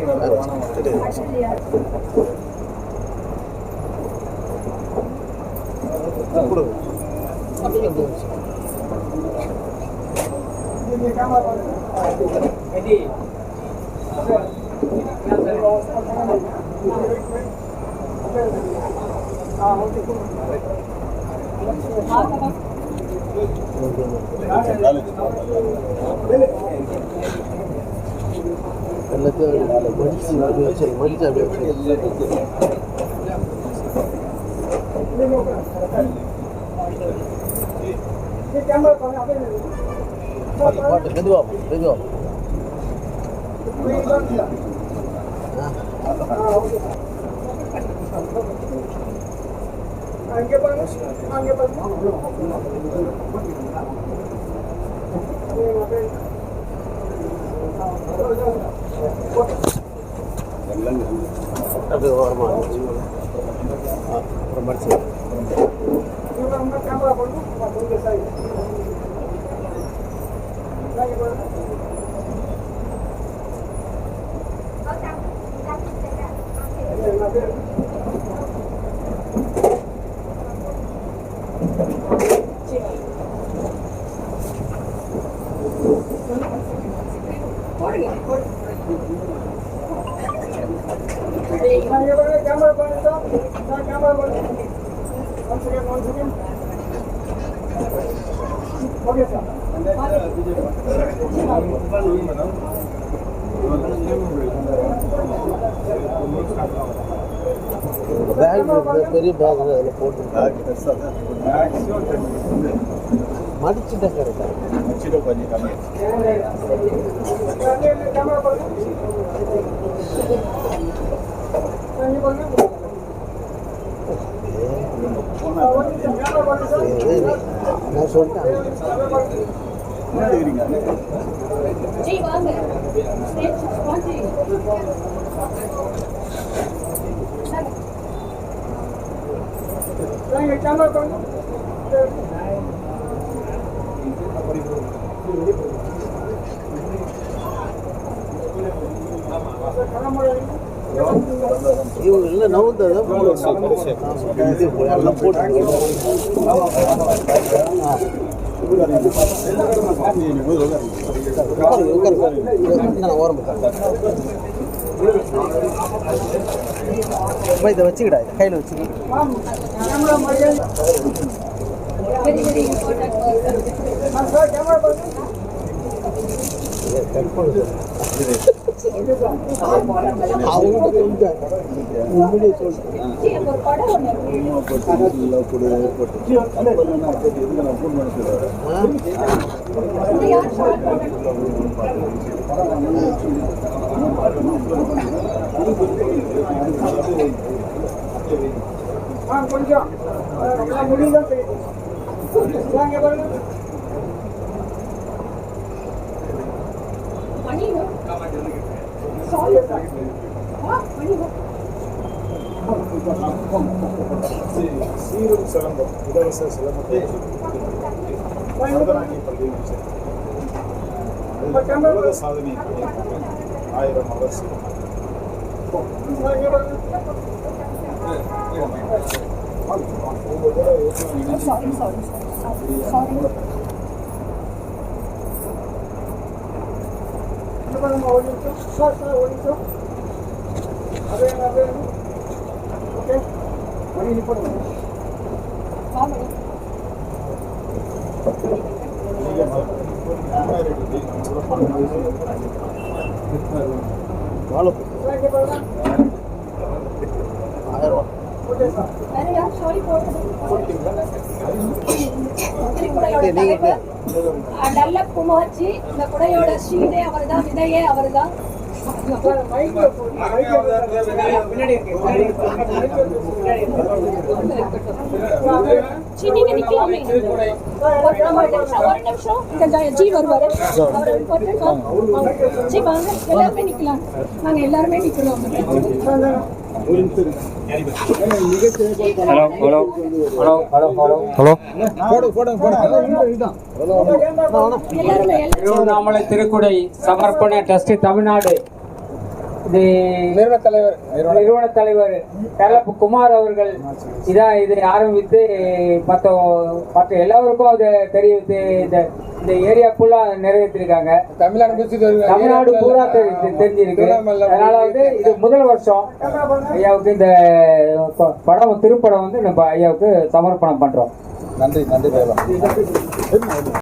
해가지고 하나 뜯어요. 부끄러워. 깜짝이야, 뭐. 아, எல்லாத்தையும் மடிச்சு அப்படி வச்சு மடிச்சு அப்படி வச்சு பாட்டு பாட்டு மெதுவா மெதுவா அப்படியே ஓரமாக அப்புறம் மடிச்சு അത് ഓർമ്മ ಬ್ಯಾಗ್ ಬೆರಿ ಬ್ಯಾಗ್ ಎಲ್ಲ ಫೋಟೋ ಬ್ಯಾಗ್ வாங்க ஸ்டேஜ் வாங்க இவங்க எல்லாம் நவுந்ததான் ಇವು ಎಲ್ಲ போட்டு உட்காரு உட்காரு ஓரம் இதை வச்சுக்கிடா கையில் வச்சுக்கிட்டு அவங்க சொல்லிட்டாங்க உண்மையிலே சொல்லிட்டேன். கொஞ்சம். முடியல மணிங்க I'm sorry, sorry, sorry, sorry. Sarma, one into. Sir, sir, one into. Away, away. Okay. Money in for money. How many? వాళ్ళు కూడా நல்ல குமார்ஜி இந்த குடையோட ஷீடை அவர் தான் விதையே அவர்தான். சரி, நீங்க நிக்கலாமே ஒரு நம்ம ஒரு நிமிஷம். ஒரு நிமிஷம். இங்க ஜ- ஜி வருவாரு அவர் ஒரு நிமிஷம் ஜி வாங்க. எல்லாருமே நிக்கலாம். நாங்க எல்லாருமே நிக்கிறோம். எல்லாருமே எல்லாரும் திருவண்ணாமலை திருக்குடை சமர்ப்பண ட்ரஸ்ட் தமிழ்நாடு. இது நிறுவன தலைவர் நிறுவன தலைவர் தலப்பு குமார் அவர்கள் இதான் இதை ஆரம்பித்து மற்ற மற்ற எல்லாருக்கும் அதை தெரிவித்து இந்த இந்த ஏரியா ஃபுல்லா நிறைவேற்றிருக்காங்க. தமிழ்நாடு தமிழ்நாடு பூரா தெரி- தெரிஞ்சிருக்கு. அதனால வந்து இது முதல் வருஷம். ஐயாவுக்கு இந்த படம் திருப்படம் வந்து நம்ம ஐயாவுக்கு சமர்ப்பணம் பண்றோம். நன்றி நன்றி